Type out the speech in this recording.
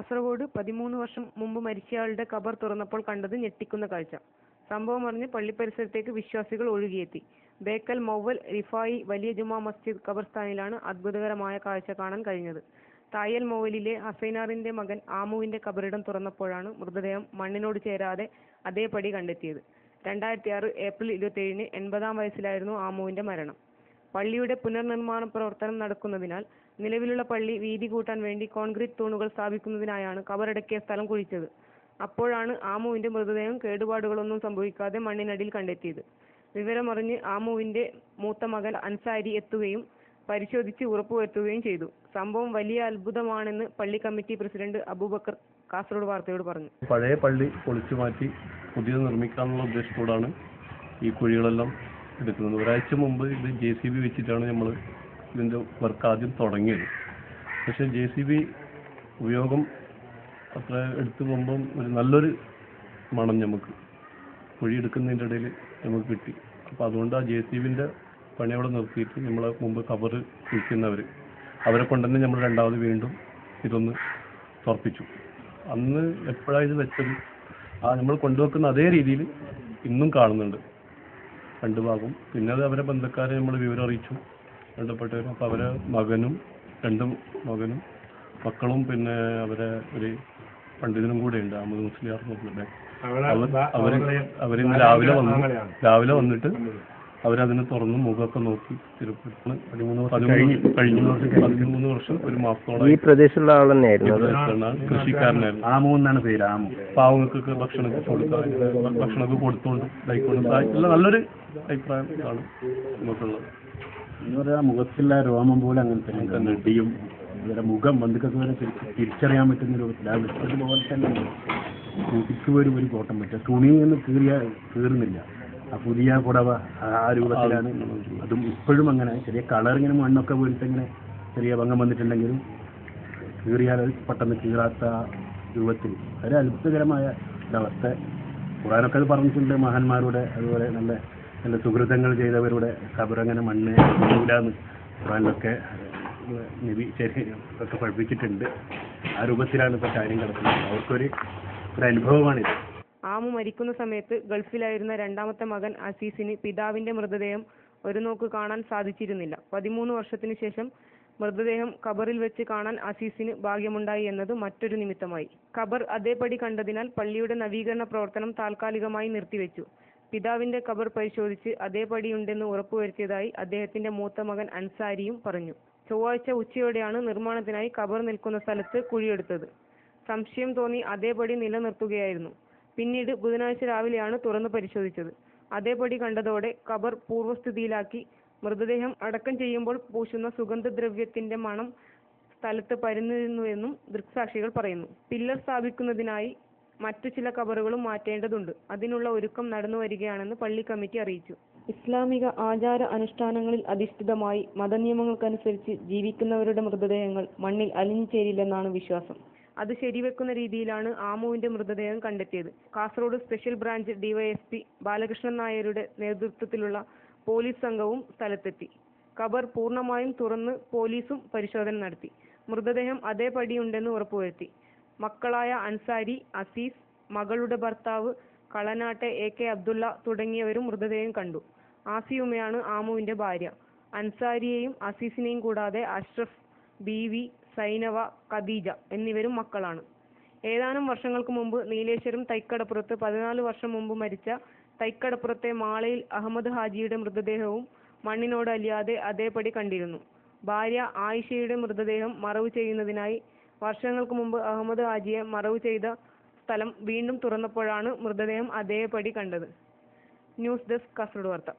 കാസർഗോഡ് പതിമൂന്ന് വർഷം മുമ്പ് മരിച്ചയാളുടെ കബർ തുറന്നപ്പോൾ കണ്ടത് ഞെട്ടിക്കുന്ന കാഴ്ച. സംഭവം അറിഞ്ഞ് പള്ളിപ്പരിസരത്തേക്ക് വിശ്വാസികൾ ഒഴുകിയെത്തി. ബേക്കൽ മൗവൽ റിഫായി വലിയ ജുമാ മസ്ജിദ് ഖബർസ്ഥാനിലാണ് അത്ഭുതകരമായ കാഴ്ച കാണാൻ കഴിഞ്ഞത്. തായൽ മൗവലിലെ ഹസൈനാറിന്റെ മകൻ ആമുവിന്റെ കബറിടം തുറന്നപ്പോഴാണ് മൃതദേഹം മണ്ണിനോട് ചേരാതെ അതേപടി കണ്ടെത്തിയത്. രണ്ടായിരത്തി ആറ് ഏപ്രിൽ ഇരുപത്തിയേഴിന് എൺപതാം വയസ്സിലായിരുന്നു ആമുവിന്റെ മരണം. പള്ളിയുടെ പുനർനിർമ്മാണ പ്രവർത്തനം നടക്കുന്നതിനാൽ നിലവിലുള്ള പള്ളി വീതി കൂട്ടാൻ വേണ്ടി കോൺക്രീറ്റ് തൂണുകൾ സ്ഥാപിക്കുന്നതിനായാണ് കബറടക്കിയ സ്ഥലം കുഴിച്ചത്. അപ്പോഴാണ് ആമുവിന്റെ മൃതദേഹം കേടുപാടുകളൊന്നും സംഭവിക്കാതെ മണ്ണിനടിയിൽ കണ്ടെത്തിയത്. വിവരമറിഞ്ഞ് ആമുവിന്റെ മൂത്ത മകൻ അൻസാരി എത്തുകയും പരിശോധിച്ച് ഉറപ്പുവരുത്തുകയും ചെയ്തു. സംഭവം വലിയ അത്ഭുതമാണെന്ന് പള്ളി കമ്മിറ്റി പ്രസിഡന്റ് അബൂബക്കർ കാസർഗോഡ് വാർത്തയോട് പറഞ്ഞു. പഴയ പള്ളി പൊളിച്ചു മാറ്റി പുതിയത് നിർമ്മിക്കാനുള്ള ഉദ്ദേശത്തോടാണ് ഈ കുഴികളെല്ലാം എടുക്കുന്നത്. ഒരാഴ്ച മുമ്പ് ഇത് ജെ സി ബി വെച്ചിട്ടാണ് നമ്മൾ ഇതിന്റെ വർക്ക് ആദ്യം തുടങ്ങിയത്. പക്ഷേ ജെ സി ബി ഉപയോഗം അത്ര എടുത്തു പോകുമ്പം ഒരു നല്ലൊരു മണം നമുക്ക് കുഴി എടുക്കുന്നതിന്റെ ഇടയിൽ നമുക്ക് കിട്ടി. അപ്പോൾ അതുകൊണ്ട് ആ ജെ സി ബിന്റെ പണി അവിടെ നിർത്തിയിട്ട് നമ്മളെ മുമ്പ് കവർ വിൽക്കുന്നവർ അവരെ കൊണ്ടുതന്നെ നമ്മൾ രണ്ടാമത് വീണ്ടും ഇതൊന്ന് തുറപ്പിച്ചു. അന്ന് എപ്പോഴാണ് ഇത് വെച്ചത്? ആ നമ്മൾ കൊണ്ടുവെക്കുന്ന അതേ രീതിയിൽ ഇന്നും കാണുന്നുണ്ട്. രണ്ട് ഭാഗവും. പിന്നെ അത് അവരെ ബന്ധക്കാരെ നമ്മൾ വിവരം അറിയിച്ചു. ബന്ധപ്പെട്ടവരും അപ്പോൾ അവരെ മകനും രണ്ടും മകനും മക്കളും പിന്നെ അവരെ ഒരു പണ്ഡിതനും കൂടെ ഉണ്ട് അഹമ്മദ് മുസ്ലിയാർ പറഞ്ഞിട്ട്. അവർ അവർ അവരിന്ന് രാവിലെ വന്നു രാവിലെ വന്നിട്ട് അവരതിനെ തുറന്ന് മുഖമൊക്കെ നോക്കി തിരുപ്പതി പതിമൂന്ന് കഴിഞ്ഞ. പതിമൂന്ന് വർഷം ഒരു മാസത്തോളം ഈ പ്രദേശത്തുള്ള ആൾ തന്നെയായിരുന്നു കൃഷിക്കാരനായിരുന്നു. ആമു എന്നാണ് പേര് ആമു. പാവങ്ങൾക്കൊക്കെ ഭക്ഷണമൊക്കെ കൊടുക്കാൻ ഭക്ഷണമൊക്കെ കൊടുത്തോണ്ട് ഇതായിക്കൊണ്ട് നല്ല നല്ലൊരു അഭിപ്രായം ആണ് നമുക്കുള്ളത് പറയാ മുഖത്തുള്ള രോമം പോലെ അങ്ങനെ തന്നെ. മുടിയും ഇവരുടെ മുഖം ബന്ധുക്കൾക്ക് വരെ തിരിച്ച് തിരിച്ചറിയാൻ പറ്റുന്ന രൂപത്തിൽ ആ വിട്ടതുപോലെ തന്നെ കുട്ടിക്ക് പോലും ഒരു കോട്ടം പറ്റുക തുണി എന്ന് കീറിയ കീറുന്നില്ല. ആ പുതിയ പുടവ ആ രൂപത്തിലാണ് അതും ഇപ്പോഴും അങ്ങനെ. ചെറിയ കളർ ഇങ്ങനെ മണ്ണൊക്കെ പോയിട്ട് ഇങ്ങനെ ചെറിയ ഭംഗം വന്നിട്ടുണ്ടെങ്കിലും കീറിയാൽ അത് പെട്ടെന്ന് കീറാത്ത രൂപത്തിൽ ഒരു അത്ഭുതകരമായ ഒരവസ്ഥ ഖുറാനൊക്കെ അത് പറഞ്ഞിട്ടുണ്ട് മഹാന്മാരുടെ അതുപോലെ നല്ല നല്ല സുഹൃതങ്ങൾ ചെയ്തവരുടെ ഖബറങ്ങനെ മണ്ണ് ഇല്ലാന്ന് ഖുറാനിലൊക്കെ നബി ശരി ഒക്കെ പഠിപ്പിച്ചിട്ടുണ്ട്. ആ രൂപത്തിലാണ് ഇപ്പോൾ കാര്യം കിടക്കുന്നത് അവർക്കൊരു ഒരു അനുഭവമാണിത്. ആമു മരിക്കുന്ന സമയത്ത് ഗൾഫിലായിരുന്ന രണ്ടാമത്തെ മകൻ അസീസിന് പിതാവിന്റെ മൃതദേഹം ഒരു നോക്ക് കാണാൻ സാധിച്ചിരുന്നില്ല. പതിമൂന്ന് വർഷത്തിനു ശേഷം മൃതദേഹം ഖബറിൽ വെച്ച് കാണാൻ അസീസിന് ഭാഗ്യമുണ്ടായി എന്നത് മറ്റൊരു നിമിത്തമായി. ഖബർ അതേപടി കണ്ടതിനാൽ പള്ളിയുടെ നവീകരണ പ്രവർത്തനം താൽക്കാലികമായി നിർത്തിവെച്ചു. പിതാവിന്റെ ഖബർ പരിശോധിച്ച് അതേപടിയുണ്ടെന്ന് ഉറപ്പുവരുത്തിയതായി അദ്ദേഹത്തിന്റെ മൂത്ത മകൻ അൻസാരിയും പറഞ്ഞു. ചൊവ്വാഴ്ച ഉച്ചയോടെയാണ് നിർമ്മാണത്തിനായി ഖബർ നിൽക്കുന്ന സ്ഥലത്ത് കുഴിയെടുത്തത്. സംശയം തോന്നി അതേപടി നിലനിർത്തുകയായിരുന്നു. പിന്നീട് ബുധനാഴ്ച രാവിലെയാണ് തുറന്നു പരിശോധിച്ചത്. അതേപടി കണ്ടതോടെ ഖബർ പൂർവസ്ഥിതിയിലാക്കി മൃതദേഹം അടക്കം ചെയ്യുമ്പോൾ പൂശുന്ന സുഗന്ധദ്രവ്യത്തിന്റെ മണം സ്ഥലത്ത് പരന്നിരുന്നുവെന്നും ദൃക്സാക്ഷികൾ പറയുന്നു. പില്ലർ സ്ഥാപിക്കുന്നതിനായി മറ്റു ചില കബറുകളും മാറ്റേണ്ടതുണ്ട്. അതിനുള്ള ഒരുക്കം നടന്നു വരികയാണെന്ന് പള്ളി കമ്മിറ്റി അറിയിച്ചു. ഇസ്ലാമിക ആചാര അനുഷ്ഠാനങ്ങളിൽ അധിഷ്ഠിതമായി മതനിയമങ്ങൾക്കനുസരിച്ച് ജീവിക്കുന്നവരുടെ മൃതദേഹങ്ങൾ മണ്ണിൽ അലിഞ്ഞു ചേരില്ലെന്നാണ് വിശ്വാസം. അത് ശരിവെക്കുന്ന രീതിയിലാണ് ആമുവിന്റെ മൃതദേഹം കണ്ടെത്തിയത്. Kasaragod special branch DYSP Balakrishnan നായരുടെ നേതൃത്വത്തിലുള്ള പോലീസ് സംഘവും സ്ഥലത്തെത്തി. കബർ പൂർണമായും തുറന്ന് പോലീസും പരിശോധന നടത്തി. മൃതദേഹം അതേപടിയുണ്ടെന്ന് ഉറപ്പുവരുത്തി. മക്കളായ അൻസാരി അസീസ് മകളുടെ ഭർത്താവ് കളനാട്ടെ എ കെ അബ്ദുള്ള തുടങ്ങിയവരും മൃതദേഹം കണ്ടു. ആസിയുമയാണ് ആമുവിന്റെ ഭാര്യ. അൻസാരിയെയും അസീസിനെയും കൂടാതെ അഷ്റഫ് ബീവി സൈനവ ഖദീജ എന്നിവരും മക്കളാണ്. ഏതാനും വർഷങ്ങൾക്ക് മുമ്പ് നീലേശ്വരം തൈക്കടപ്പുറത്ത് പതിനാല് വർഷം മുമ്പ് മരിച്ച തൈക്കടപ്പുറത്തെ മാളയിൽ അഹമ്മദ് ഹാജിയുടെ മൃതദേഹവും മണ്ണിനോട് അലിയാതെ അതേപടി കണ്ടിരുന്നു. ഭാര്യ ആയിഷയുടെ മൃതദേഹം മറവ് ചെയ്യുന്നതിനായി വർഷങ്ങൾക്ക് മുമ്പ് അഹമ്മദ് ഹാജിയെ മറവ് ചെയ്ത സ്ഥലം വീണ്ടും തുറന്നപ്പോഴാണ് മൃതദേഹം അതേപടി കണ്ടത്. ന്യൂസ് ഡെസ്ക് കാസർഗോഡ് വാർത്ത.